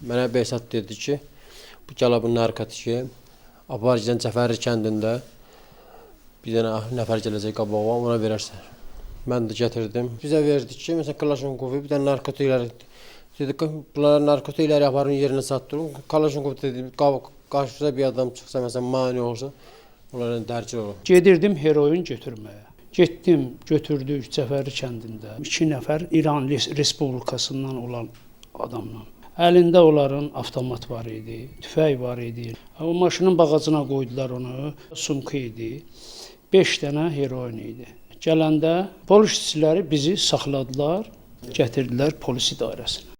Mənə Behzad dedi ki, bu gələ bu narkotiki Aparıcıdan Cəfəri kəndində bir dənə nəfər gələcək qabağa, ona verərsən. Mən də gətirdim. Bizə verdi ki, məsələn Kalaşnikov bir dənə narkotiklər dedi ki, bunlar narkotikləri aparın yerinə çatdırın. Kalaşnikov dedi, qarşıda bir adam çıxsa məsələn mane olsa, onların dərki olur. Gedirdim heroin götürməyə. Getdim, götürdük Cəfəri kəndində. 2 nəfər İran Res- Respublikasından olan adamla. Əlində onların avtomat var idi, tüfəng var idi. O maşının bağacına qoydular onu. Sumka idi. 5 dənə heroin idi. Gələndə polis işçiləri bizi saxladılar, gətirdilər polis idarəsinə.